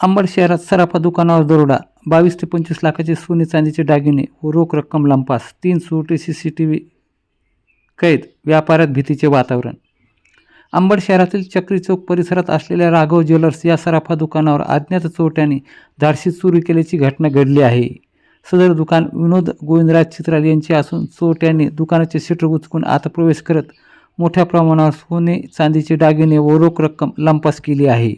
अंबड शहरात सराफा दुकानावर दरोडा बावीस ते पंचवीस लाखाचे सोने चांदीचे दागिने व रोख रक्कम लंपास तीन सुटे सी सी टी व्ही कैद व्यापारात भीतीचे वातावरण. अंबड शहरातील चक्री चौक परिसरात असलेल्या राघव ज्वेलर्स या सराफा दुकानावर अज्ञात चोरट्याने धाडशी चोरी केल्याची घटना घडली आहे. सदर दुकान विनोद गोविंदराज चित्राल यांचे असून चोरट्यांनी दुकानाचे शटर उचकून आत प्रवेश करत मोठ्या प्रमाणावर सोने चांदीचे दागिने व रोख रक्कम लंपास केली आहे.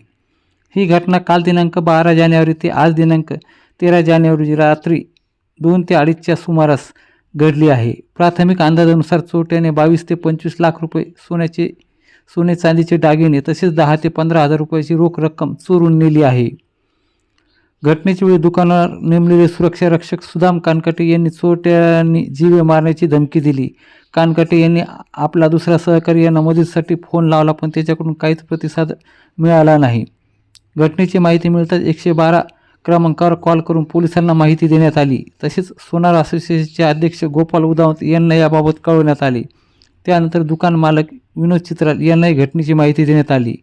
ही घटना काल दिनांक बारा जानेवारी ते आज दिनांक तेरा जानेवारी रात्री दोन ते अडीचच्या सुमारास घडली आहे. प्राथमिक अंदाजानुसार चोट्याने बावीस ते पंचवीस लाख रुपये सोन्याचे सोने चांदीचे दागिने तसेच दहा ते पंधरा हजार रुपयाची रोख रक्कम चोरून नेली आहे. घटनेच्या वेळी दुकानावर नेमलेले सुरक्षा रक्षक सुदाम कानकाटे यांनी चोरट्यांनी जीवे मारण्याची धमकी दिली. कानकाटे यांनी आपला दुसरा सहकारी यांना मदतीसाठी फोन लावला पण त्याच्याकडून काहीच प्रतिसाद मिळाला नाही. घटनेची माहिती मिळताच एकशे बारा क्रमांकावर कॉल करून पोलिसांना माहिती देण्यात आली. तसेच सोनार असोसिएशनचे अध्यक्ष गोपाल उदावत यांना याबाबत कळवण्यात आले. त्यानंतर दुकान मालक विनोद चित्राल यांनाही घटनेची माहिती देण्यात आली.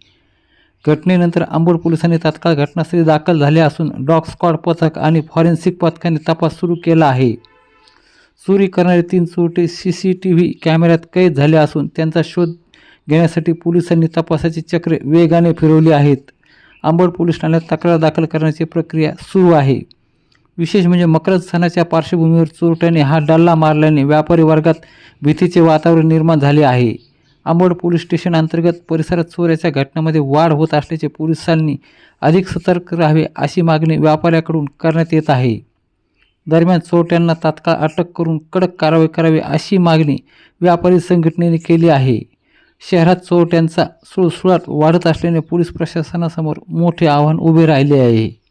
घटनेनंतर आंबोल पोलिसांनी तात्काळ घटनास्थळी दाखल झाले असून डॉग स्क्वॉड पथक आणि फॉरेन्सिक पथकाने तपास सुरू केला आहे. चोरी करणारे तीन चोरटे सी सी टी व्ही कॅमेऱ्यात कैद झाले असून त्यांचा शोध घेण्यासाठी पोलिसांनी तपासाची चक्रे वेगाने फिरवली आहेत. अंबड पोलीस ठाण्यात तक्रार दाखल करण्याची प्रक्रिया सुरू आहे. विशेष म्हणजे मकर सणाच्या पार्श्वभूमीवर चोरट्याने हा डल्ला मारल्याने व्यापारी वर्गात भीतीचे वातावरण निर्माण झाले आहे. अंबड पोलीस स्टेशन अंतर्गत परिसरात चोऱ्याच्या घटनामध्ये वाढ होत असल्याचे पोलिसांनी अधिक सतर्क राहावे अशी मागणी व्यापाऱ्याकडून करण्यात येत आहे. दरम्यान चोरट्यांना तात्काळ अटक करून कडक कारवाई करावी अशी मागणी व्यापारी संघटनेने केली आहे. शहरात चोरट्यांचा सुळसुळाट वाढत असल्याने पोलीस प्रशासनासमोर मोठे आव्हान उभे राहिले आहे.